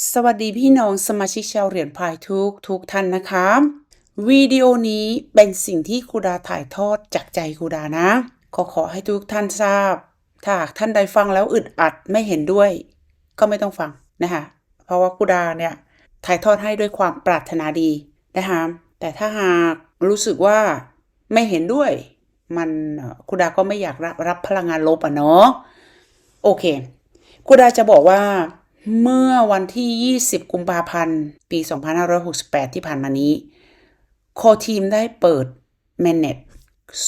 สวัสดีพี่น้องสมาชิกชาวเหรียญพายทุกทุกท่านนะคะวิดีโอนี้เป็นสิ่งที่ครูดาถ่ายทอดจากใจครูดานะ ขอขอให้ทุกท่านทราบ ถ้าหากท่านใดฟังแล้วอึดอัดไม่เห็นด้วย ก็ไม่ต้องฟังนะคะเพราะว่าครูดาเนี่ยถ่ายทอดให้ด้วยความปรารถนาดีนะคะแต่ถ้าหากรู้สึกว่าไม่เห็นด้วย มันครูดาก็ไม่อยากรับรับพลังงานลบอะเนาะโอเคครูดาจะบอกว่า เมื่อวันที่ 20 กุมภาพันธ์ ปี 2568 ที่ผ่านมานี้ โคทีมได้เปิด m a n e t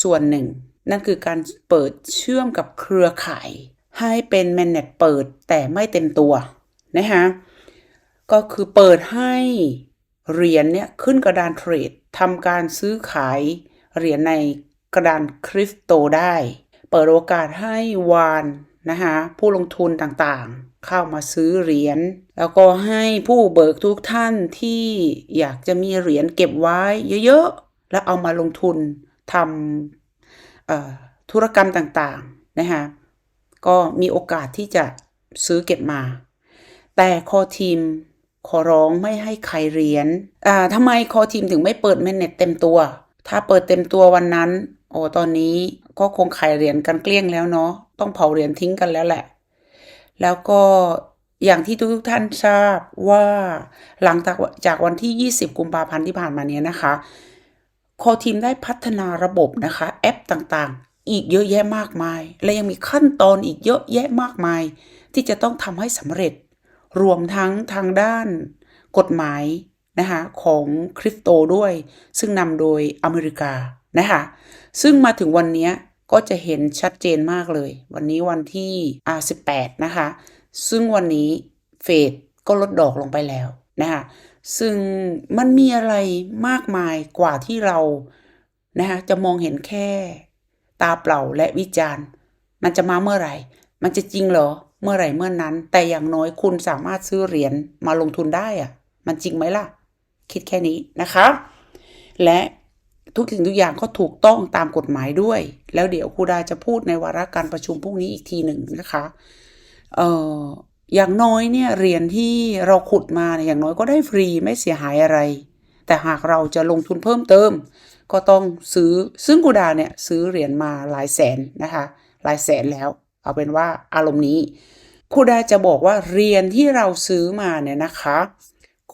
ส่วนหนึ่ง นั่นคือการเปิดเชื่อมกับเครือข่าย ให้เป็น m a n e t เปิดแต่ไม่เต็มตัวนะคะก็คือเปิดให้เหรียญเนี่ยขึ้นกระดานเทรดทำการซื้อขายเหรียญในกระดานคริปโตได้ เปิดโอกาสให้วานนะคะผู้ลงทุนต่างๆ เข้ามาซื้อเหรียญแล้วก็ให้ผู้เบิกทุกท่านที่อยากจะมีเหรียญเก็บไว้เยอะๆ แล้วเอามาลงทุนทำธุรกรรมต่างๆนะคะก็มีโอกาสที่จะซื้อเก็บมา แต่คอทีมขอร้องไม่ให้ใครเหรียญอ่าทำไมคอทีมถึงไม่เปิดแมนเน็ตเต็มตัว ถ้าเปิดเต็มตัววันนั้น โอ้ตอนนี้ก็คงขายเหรียญกันเกลี้ยงแล้วเนาะต้องเผาเหรียญทิ้งกันแล้วแหละ แล้วก็อย่างที่ทุกท่านทราบว่าหลังจากจากวันที่ 20 กุมภาพันธ์ที่ผ่านมาเนี้ยนะคะโคทีมได้พัฒนาระบบนะคะแอปต่างๆ อีกเยอะแยะมากมาย และยังมีขั้นตอนอีกเยอะแยะมากมาย ที่จะต้องทำให้สำเร็จ รวมทั้งทางด้านกฎหมายนะคะของคริปโตด้วย ซึ่งนำโดยอเมริกานะคะซึ่งมาถึงวันเนี้ย ก็จะเห็นชัดเจนมากเลย วันนี้วันที่อ่า18นะคะ ซึ่งวันนี้เฟดก็ลดดอกลงไปแล้วนะคะซึ่งมันมีอะไรมากมายกว่าที่เรานะคะจะมองเห็นแค่ตาเปล่าและวิจารณ์ มันจะมาเมื่อไหร่ มันจะจริงเหรอ เมื่อไหร่เมื่อนั้น แต่อย่างน้อยคุณสามารถซื้อเหรียญมาลงทุนได้อะมันจริงไหมล่ะ คิดแค่นี้นะคะ และ ทุกสิ่งทุกอย่างก็ถูกต้องตามกฎหมายด้วย แล้วเดี๋ยวครูดาจะพูดในวาระการประชุมพรุ่งนี้อีกทีหนึ่งนะคะเอ่ออย่างน้อยเนี่ยเหรียญที่เราขุดมาเนี่ยอย่างน้อยก็ได้ฟรีไม่เสียหายอะไร แต่หากเราจะลงทุนเพิ่มเติม ก็ต้องซื้อซึ่งกูดาเนี่ยซื้อเหรียญมาหลายแสนนะคะหลายแสนแล้ว เอาเป็นว่าอารมณ์นี้ครูดาจะบอกว่าเหรียญที่เราซื้อมาเนี่ยนะคะ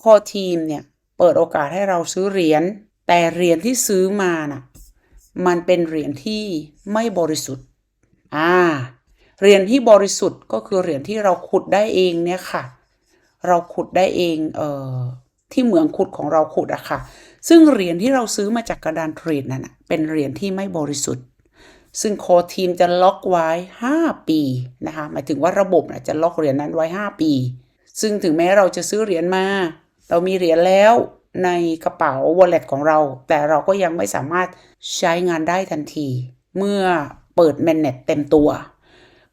คอทีมเนี่ยเปิดโอกาสให้เราซื้อเหรียญ แต่เหรียญที่ซื้อมาน่ะ มันเป็นเหรียญที่ไม่บริสุทธิ์ อ่า เหรียญที่บริสุทธิ์ก็คือเหรียญที่เราขุดได้เองเนี่ยค่ะ เราขุดได้เอง เอ่อ ที่เหมืองขุดของเราขุดอะค่ะ ซึ่งเหรียญที่เราซื้อมาจากกระดานเทรดนั่นนะเป็นเหรียญที่ไม่บริสุทธิ์ ซึ่งโค้ชทีมจะล็อกไว้ 5 ปีนะคะ หมายถึงว่าระบบนะจะล็อกเหรียญนั้นไว้ 5 ปี ซึ่งถึงแม้เราจะซื้อเหรียญมา เรามีเหรียญแล้ว ในกระเป๋า wallet ของเรา แต่เราก็ยังไม่สามารถใช้งานได้ทันที เมื่อเปิด mainnet เต็มตัว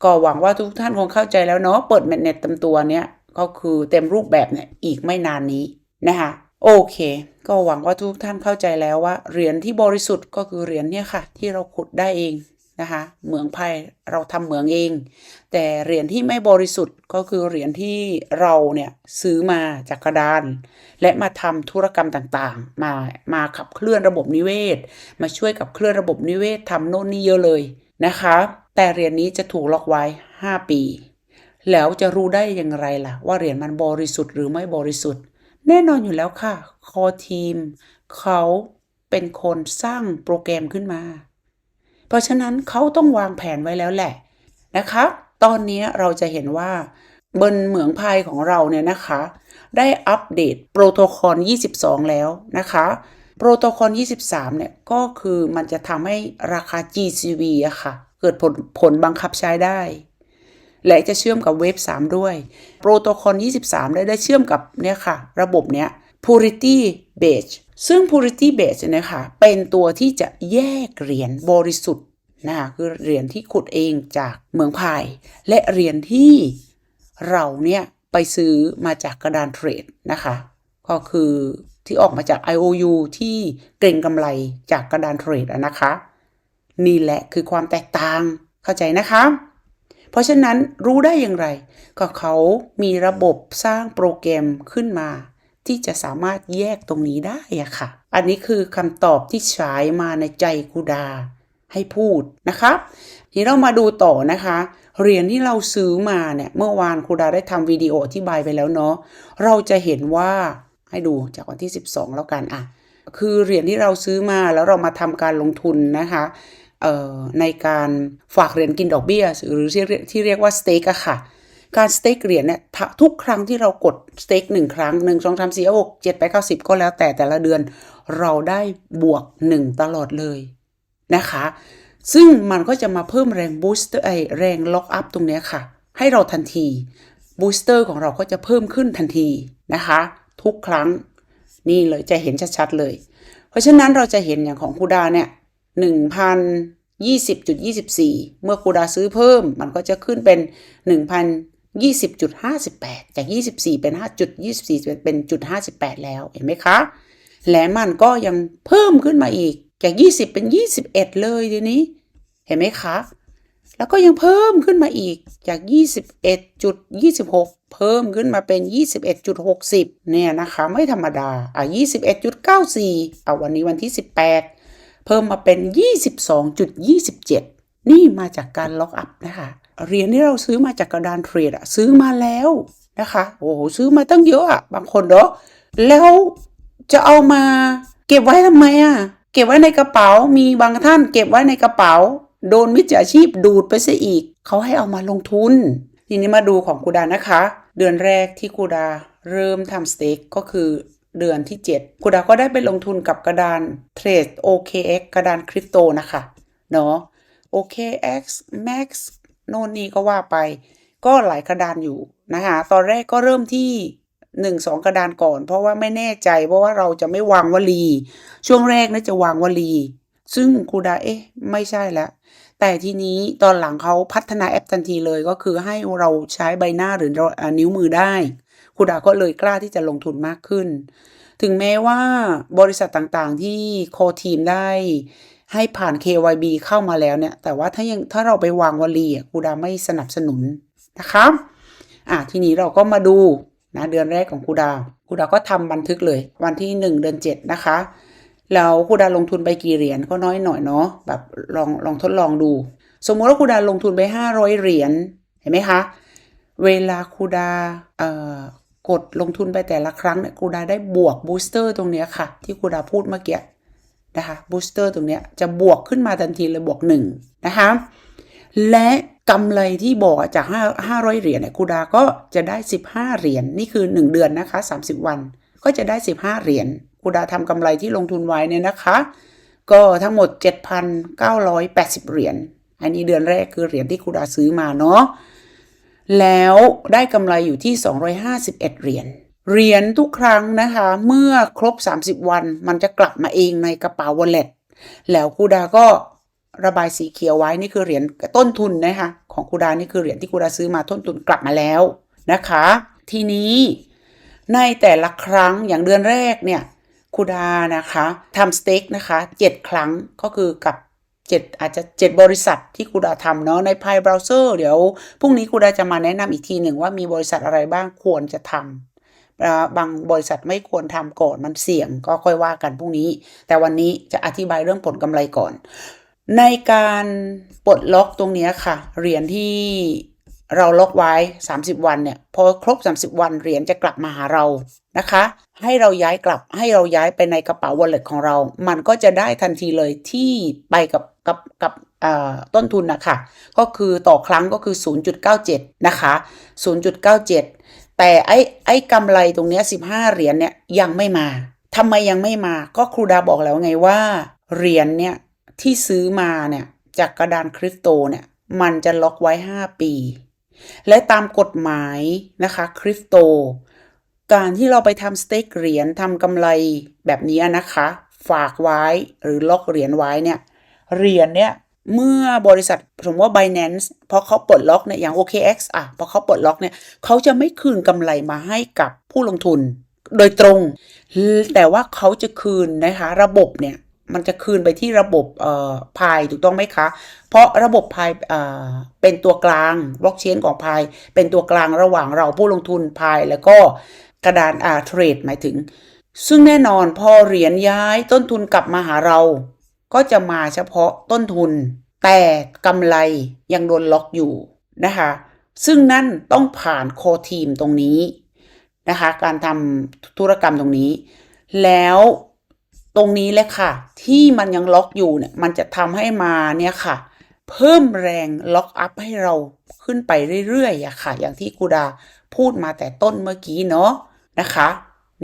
ก็หวังว่าทุกท่านคงเข้าใจแล้วเนาะเปิด mainnet เต็มตัวเนี้ยก็คือเต็มรูปแบบเนี่ยอีกไม่นานนี้นะคะโอเค ก็หวังว่าทุกท่านเข้าใจแล้วว่าเหรียญที่บริสุทธิ์ก็คือเหรียญเนี่ยค่ะ ที่เราขุดได้เอง นะคะเหมืองไพ่เราทำเหมืองเอง แต่เหรียญที่ไม่บริสุทธิ์ก็คือเหรียญที่เราเนี่ยซื้อมาจากกระดาน และมาทำธุรกรรมต่างๆ มามาขับเคลื่อนระบบนิเวศ มาช่วยกับเคลื่อนระบบนิเวศทำโน่นนี่เยอะเลยนะคะ แต่เหรียญนี้จะถูกล็อกไว้ 5 ปี แล้วจะรู้ได้อย่างไรล่ะ ว่าเหรียญมันบริสุทธิ์หรือไม่บริสุทธิ์ แน่นอนอยู่แล้วค่ะคอทีม เขาเป็นคนสร้างโปรแกรมขึ้นมา ราะฉะนั้นเขาต้องวางแผนไว้แล้วแหละนะคะ ตอนนี้เราจะเห็นว่าบนเหมืองพายของเราเนี่ยนะคะ ได้อัปเดตโปรโตคอล 22 แล้วนะคะโปรโตคอล 23 เนี่ยก็คือมันจะทำให้ราคา GCV อะค่ะ เกิดผลผลบังคับใช้ได้ และจะเชื่อมกับเว็บ3ด้วย โปรโตคอล 23 ได้ได้เชื่อมกับเนี่ยค่ะ ระบบเนี้ย Purity Badge ซึ่ง Purity Badge เนี่ยค่ะเป็นตัวที่จะแยกเหรียญบริสุทธิ์นะคะคือเหรียญที่ขุดเองจากเมืองพาย และเหรียญที่เราเนี่ยไปซื้อมาจากกระดานเทรดนะคะ ก็คือที่ออกมาจาก IOU ที่เก่งกำไรจากกระดานเทรดนะคะ นี่แหละคือความแตกต่างเข้าใจนะคะ เพราะฉะนั้นรู้ได้อย่างไร ก็เขามีระบบสร้างโปรแกรมขึ้นมา ที่จะสามารถแยกตรงนี้ได้อะค่ะ อันนี้คือคำตอบที่ฉายมาในใจกูดาให้พูดนะคะทีนี้เรามาดูต่อนะคะ เหรียญที่เราซื้อมาเนี่ย เมื่อวานครูดาได้ทำวิดีโออธิบายไปแล้วเนาะเราจะเห็นว่าให้ดูจากวันที่ 12 แล้วกันอะคือเหรียญที่เราซื้อมาแล้วเรามาทำการลงทุนนะคะในการฝากเหรียญกินดอกเบี้ย หรือที่เรียกที่เรียกว่าสเต็กอะค่ะ การสเต็กเหรียญเนี่ยทุกครั้งที่เรากดสเต็กหนึ่งครั้งหนึ่งสองสามสี่หกเจ็ดแปดเก้าสิบก็แล้วแต่แต่ละเดือน เราได้บวกหนึ่งตลอดเลยนะคะ ซึ่งมันก็จะมาเพิ่มแรงบูสเตอร์ไอแรงล็อกอัพตรงเนี้ยค่ะ ให้เราทันทีบูสเตอร์ของเราก็จะเพิ่มขึ้นทันทีนะคะ ทุกครั้งนี่เลยจะเห็นชัดๆเลย เพราะฉะนั้นเราจะเห็นอย่างของคูดาเนี่ยหนึ่งพันยี่สิบจุดยี่สิบสี่เมื่อคูดาซื้อเพิ่มมันก็จะขึ้นเป็น หนึ่งพันยี่สิบจุดห้าสิบแปดจากยี่สิบสี่เป็นห้าจุดยี่สิบสี่เป็นจุดห้าสิบแปดแล้ว เห็นไหมคะ และมันก็ยังเพิ่มขึ้นมาอีก จาก 20 เป็น 21 เลยทีนี้ เห็นไหมคะ แล้วก็ยังเพิ่มขึ้นมาอีก จาก 21.26 เพิ่มขึ้นมาเป็น 21.60 เนี่ยนะคะ ไม่ธรรมดา อะ 21.94อะวันนี้วันที่ 18 เพิ่มมาเป็น 22.27 นี่มาจากการล็อกอัพนะคะ เหรียญที่เราซื้อมาจากกระดานเทรดอะซื้อมาแล้วนะคะ โอ้โหซื้อมาตั้งเยอะอะบางคนเนาะแล้วจะเอามาเก็บไว้ทำไมอะเก็บไว้ในกระเป๋ามีบางท่าน เก็บไว้ในกระเป๋า โดนมิจฉาชีพดูดไปซะอีกเขาให้เอามาลงทุน ทีนี้มาดูของกูดานะคะ เดือนแรกที่กูดาเริ่มทำสเต็กก็คือเดือนที่ 7กูดาก็ได้ไปลงทุนกับกระดานเทรด OKX กระดานคริปโตนะคะเนาะ OKX Max โน่นนี่ก็ว่าไป ก็หลายกระดานอยู่นะคะตอนแรกก็เริ่มที่หนึ่งสองกระดานก่อน เพราะว่าไม่แน่ใจเพราะว่าเราจะไม่วางวลี ช่วงแรกนะจะวางวลี ซึ่งครูดาเอ๊ะ ไม่ใช่แล้วแต่ทีนี้ตอนหลังเขาพัฒนาแอปทันทีเลยก็คือให้เราใช้ใบหน้าหรือนิ้วมือได้ครูดาก็เลยกล้าที่จะลงทุนมากขึ้น ถึงแม้ว่าบริษัทต่างๆที่โคทีมได้ ให้ผ่าน KYB เข้ามาแล้วเนี่ย แต่ว่าถ้ายังถ้าเราไปวางวลีอะคูดาไม่สนับสนุนนะคะอะทีนี้เราก็มาดูนะเดือนแรกของคูดาคูดาก็ทำบันทึกเลย วันที่ 1 เดือน7 นะคะแล้วคูดาลงทุนไปกี่เหรียญก็น้อยหน่อยเนาะแบบลองลองทดลองดู สมมติว่าคูดาลงทุนไป 500 เหรียญเห็นไหมคะ เวลาคูดาเอ่อกดลงทุนไปแต่ละครั้งเนี่ยคูดาได้บวกบูสเตอร์ตรงเนี้ยค่ะ ที่คูดาพูดเมื่อกี้ นะคะบูสเตอร์ตรงเนี้ยจะบวกขึ้นมาทันทีเลยบวก1นะคะและกำไรที่บอกอจาก 5 500 เหรียญเนี่ยคูดาก็จะได้ 15 เหรียญนี่คือ 1 เดือนนะคะ 30 วัน ก็จะได้ 15 เหรียญคูดาทำกำไรที่ลงทุนไว้เนี่ยนะคะ ก็ทั้งหมด 7,980 เหรียญอันนี้เดือนแรกคือเหรียญที่คูดาซื้อมาเนาะแล้วได้กำไรอยู่ที่ 251 เหรียญ เหรียญทุกครั้งนะคะ เมื่อครบ 30 วัน มันจะกลับมาเองในกระเป๋าวอลเล็ตแล้วคูดาก็ระบายสีเขียวไว้นี่คือเหรียญต้นทุนนะคะของคูดานี่คือเหรียญที่คูดาซื้อมาต้นทุนกลับมาแล้วนะคะ ทีนี้ในแต่ละครั้งอย่างเดือนแรกเนี่ยคูดานะคะทำสเต็กนะคะ7 ครั้งก็คือกับ7อาจจะ 7 บริษัทที่คูดาทำเนาะในพายเบราว์เซอร์เดี๋ยวพรุ่งนี้คูดาจะมาแนะนำอีกทีหนึ่งว่ามีบริษัทอะไรบ้างควรจะทำ บางบริษัทไม่ควรทำก่อนมันเสี่ยงก็ค่อยว่ากันพรุ่งนี้ แต่วันนี้จะอธิบายเรื่องผลกำไรก่อน ในการปลดล็อกตรงนี้ค่ะเหรียญที่เราล็อกไว้ 30 วันเนี่ยพอครบ 30 วันเหรียญจะกลับมาหาเรานะคะ ให้เราย้ายกลับให้เราย้ายไปในกระเป๋า wallet ของเรา มันก็จะได้ทันทีเลยที่ไปกับกับกับต้นทุนนะคะก็คือต่อครั้งก็คือ 0.97 นะคะ 0.97 แต่ไอ้ไอ้กำไรตรงเนี้ย15เหรียญเนี่ยยังไม่มาทำไมยังไม่มา ก็ครูดาบอกแล้วไงว่าเหรียญเนี่ยที่ซื้อมาเนี่ยจากกระดานคริปโตเนี่ยมันจะล็อกไว้ 5 ปี และตามกฎหมายนะคะคริปโต การที่เราไปทำสเต็กเหรียญทำกำไรแบบนี้นะคะ ฝากไว้หรือล็อกเหรียญไว้เนี่ยเหรียญเนี่ย เมื่อบริษัทสมมติว่า Binance พอเขาปลดล็อกเนี่ยอย่าง OKX อะพอเขาปลดล็อกเนี่ยเขาจะไม่คืนกำไรมาให้กับผู้ลงทุน โดยตรง แต่ว่าเขาจะคืนนะคะระบบเนี่ยมันจะคืนไปที่ระบบเอ่อพายถูกต้องไหมคะ เพราะระบบพายเอ่อเป็นตัวกลางบล็อกเชนของพายเป็นตัวกลางระหว่างเราผู้ลงทุนพายแล้วก็กระดานอ่าเทรดหมายถึง ซึ่งแน่นอนพอเหรียญย้ายต้นทุนกลับมาหาเรา ก็จะมาเฉพาะต้นทุน แต่กำไรยังโดนล็อกอยู่นะคะซึ่งนั่นต้องผ่านโคทีมตรงนี้นะคะการทำธุรกรรมตรงนี้ แล้วตรงนี้เลยค่ะ ที่มันยังล็อกอยู่เนี่ยมันจะทำให้มาเนี่ยค่ะ เพิ่มแรงล็อกอัพให้เราขึ้นไปเรื่อยๆอะค่ะ อย่างที่กูดาพูดมาแต่ต้นเมื่อกี้เนาะนะคะ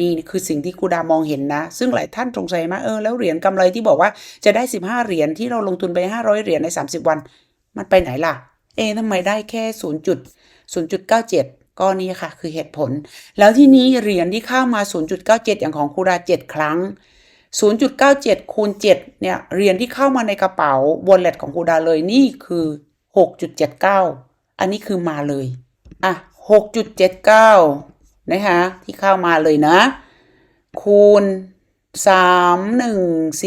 นี่คือสิ่งที่กูดามองเห็นนะ ซึ่งหลายท่านสงสัยมาเออแล้วเหรียญกำไรที่บอกว่าจะได้ 15 เหรียญที่เราลงทุนไป 500 เหรียญใน 30 วัน มันไปไหนล่ะ เอะทำไมได้แค่0.0.97ก็นี่ค่ะคือเหตุผล แล้วที่นี้เหรียญที่เข้ามา 0.97 อย่างของคูดา7 ครั้ง 0.97 คูณ 7 เนี่ยเหรียญที่เข้ามาในกระเป๋าวอลเล็ตของคูดาเลยนี่คือ 6.79 อันนี้คือมาเลย อะ 6.79 นะคะที่เข้ามาเลยนะ คูณ3 1 4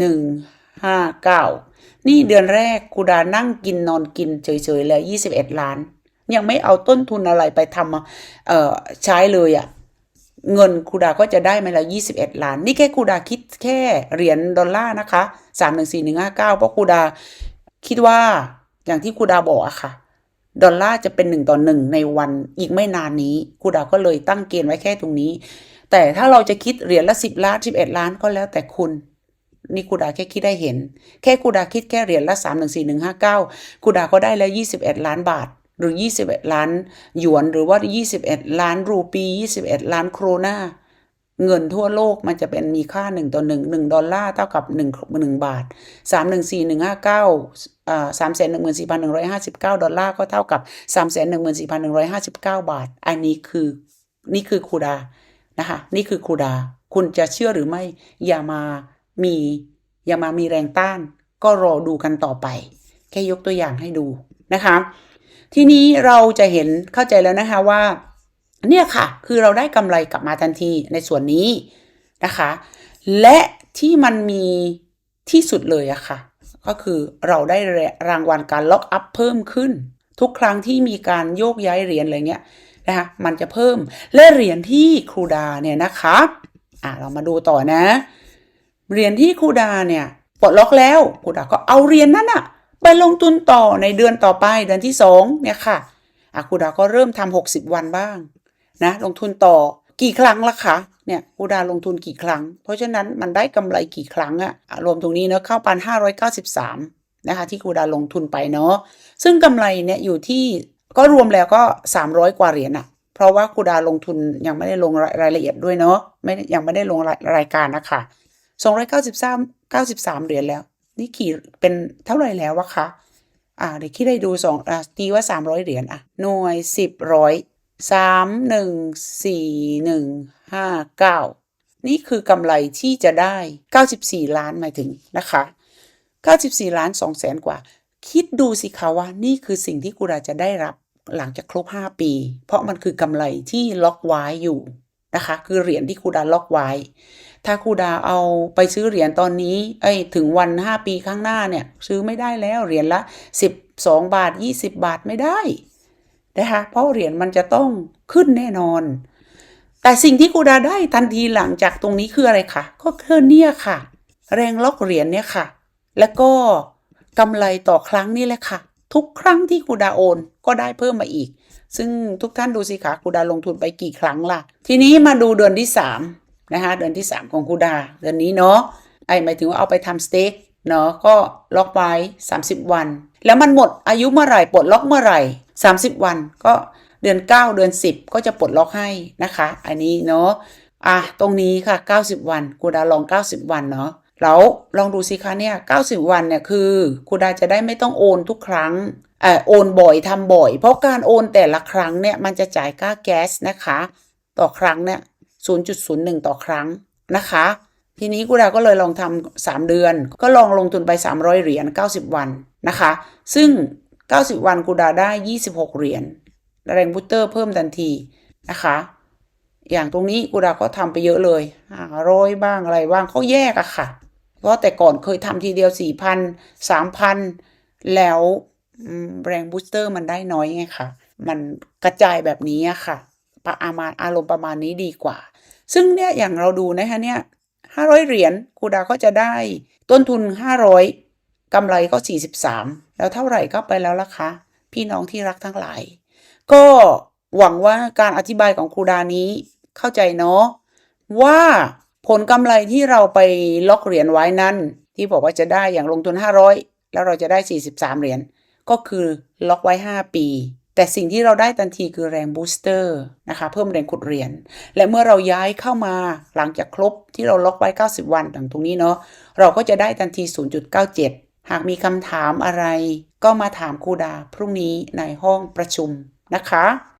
1 5 9นี่เดือนแรกคูดานั่งกินนอนกินเฉยๆแล้ว21ล้าน ยังไม่เอาต้นทุนอะไรไปทำเอ่อใช้เลยอะ่ะเงินคูดาก็จะได้มาแล้ว 21 ล้าน นี่แค่คูดาคิดแค่เหรียญดอลลาร์นะคะ 314159 เพราะคูดาคิดว่าอย่างที่คูดาบอกอะค่ะ ดอลลาร์จะเป็นหนึ่งต่อหนึ่งในวันอีกไม่นานนี้คูดาก็เลยตั้งเกณฑ์ไว้แค่ตรงนี้ แต่ถ้าเราจะคิดเหรียญละ10ล้าน11ล้านก็แล้วแต่คุณนี่คูดาแค่คิดได้เห็น แค่คูดาคิดแค่เหรียญละ3 1 4 1 5 9คูดาก็ได้แล้ว21ล้านบาท หรือ21ล้านหยวนหรือว่า21ล้านรูปี21ล้านโครนา เงินทั่วโลกมันจะเป็นมีค่า 1 ต่อ 1 1 ดอลลาร์เท่ากับ 1 1 บาท 3 1 4 1 5 9อ่า3 1 4 1 5 9ดอลลาร์ก็เท่ากับ3 1 4 1 5 9บเก้าบาท อันนี้คือนี่คือคูดานะคะนี่คือครูดา คุณจะเชื่อหรือไม่อย่ามามีอย่ามามีแรงต้าน ก็รอดูกันต่อไป แค่ยกตัวอย่างให้ดูนะคะ ทีนี้เราจะเห็นเข้าใจแล้วนะคะว่า เนี่ยค่ะ คือเราได้กำไรกลับมาทันทีในส่วนนี้นะคะ และที่มันมีที่สุดเลยอะค่ะ ก็คือเราได้รางวัลการล็อกอัพเพิ่มขึ้น ทุกครั้งที่มีการโยกย้ายเหรียญอะไรเงี้ยนะคะมันจะเพิ่มและเหรียญที่ครูดาเนี่ยนะคะอะเรามาดูต่อนะ เหรียญที่ครูดาเนี่ยปลดล็อกแล้วครูดาก็เอาเหรียญนั้นอะไปลงทุนต่อในเดือนต่อไปเดือนที่สองเนี่ยค่ะอะครูดาก็เริ่มทำหกสิบวันบ้าง นะลงทุนต่อกี่ครั้งละคะเนี่ยครูดาลงทุนกี่ครั้ง เพราะฉะนั้นมันได้กำไรกี่ครั้งอะรวมตรงนี้เนาะเข้าปันห้าร้อยเก้าสิบสามนะคะที่ครูดาลงทุนไปเนาะซึ่งกำไรเนี่ยอยู่ที่ก็รวมแล้วก็300กว่าเหรียญอะเพราะว่าคูดาลงทุนยังไม่ได้ลงรายละเอียดด้วยเนาะไม่ยังไม่ได้ลงรายรายการนะคะ293 93เหรียญแล้ว นี่ขี่เป็นเท่าไหร่แล้ววะคะอ่าเดี๋ยวคิดได้ดูสองอ่าตีว่า300เหรียญอะหน่วย10ร้อย 3 1 4 1 5 9นี่คือกำไรที่จะได้ 94 ล้านหมายถึงนะคะ 94 ล้าน2แสนกว่า คิดดูสิคะว่านี่คือสิ่งที่กูดาจะได้รับหลังจากครบ 5 ปี เพราะมันคือกำไรที่ล็อกไว้อยู่นะคะ คือเหรียญที่คูดาล็อกไว้ ถ้าคูดาเอาไปซื้อเหรียญตอนนี้ เอ้ย ถึงวัน 5 ปีข้างหน้าเนี่ย ซื้อไม่ได้แล้วเหรียญละ 12 บาท 20 บาทไม่ได้ นะคะเพราะเหรียญมันจะต้องขึ้นแน่นอน แต่สิ่งที่คูดาได้ทันทีหลังจากตรงนี้คืออะไรคะก็คือเนี่ยค่ะ แรงล็อกเหรียญเนี่ยค่ะ แล้วก็กำไรต่อครั้งนี่แหละค่ะ ทุกครั้งที่คูดาโอนก็ได้เพิ่มมาอีก ซึ่งทุกท่านดูสิคะคูดาลงทุนไปกี่ครั้งล่ะ ทีนี้มาดูเดือนที่3นะคะเดือนที่ 3 ของคูดาเดือนนี้เนาะไอหมายถึงว่าเอาไปทำสเต็กเนาะก็ล็อกไว้ 30 วัน แล้วมันหมดอายุเมื่อไหร่ปลดล็อกเมื่อไหร่ 30 วันก็เดือน 9 เดือน 10 ก็จะปลดล็อกให้นะคะ อันนี้เนาะอะตรงนี้ค่ะ 90 วันคูดาลอง 90 วันเนาะแล้วลองดูสิคะเนี่ย 90 วันเนี่ยคือคุณดาจะได้ไม่ต้องโอนทุกครั้งเอ่อโอนบ่อยทำบ่อย เพราะการโอนแต่ละครั้งเนี่ยมันจะจ่ายค่าแก๊สนะคะ ต่อครั้งเนี่ย 0.01 ต่อครั้งนะคะ ทีนี้กูดาก็เลยลองทำ3เดือน ก็ลองลงทุนไป 300 เหรียญ 90 วัน นะคะ ซึ่ง 90 วันกูดาได้ 26 เหรียญแรงบูสเตอร์เพิ่มทันทีนะคะ อย่างตรงนี้กูดาก็ทำไปเยอะเลยห้าร้อยบ้างอะไรบ้างเขาแยกอะค่ะก็แต่ก่อนเคยทำทีเดียว 4,000 3,000 แล้วแรงบูสเตอร์มันได้น้อยไงคะมันกระจายแบบนี้อะค่ะประมาณอารมณ์ประมาณนี้ดีกว่า ซึ่งเนี่ยอย่างเราดูนะคะเนี่ย500เหรียญครูดาก็จะได้ต้นทุน500 กำไรก็ 43 แล้วเท่าไหร่ก็ไปแล้วล่ะคะ พี่น้องที่รักทั้งหลาย ก็หวังว่าการอธิบายของครูดานี้เข้าใจเนาะว่าผลกำไรที่เราไปล็อกเหรียญไว้นั้น ที่บอกว่าจะได้อย่างลงทุน 500 แล้วเราจะได้ 43 เหรียญก็คือล็อกไว้ 5 ปี แต่สิ่งที่เราได้ทันทีคือแรงบูสเตอร์นะคะ เพิ่มแรงขุดเหรียญและเมื่อเราย้ายเข้ามาหลังจากครบที่เราล็อกไว้ 90 วันดังตรงนี้เนาะเราก็จะได้ทันที 0.97 หากมีคำถามอะไร ก็มาถามครูดาพรุ่งนี้ในห้องประชุมนะคะ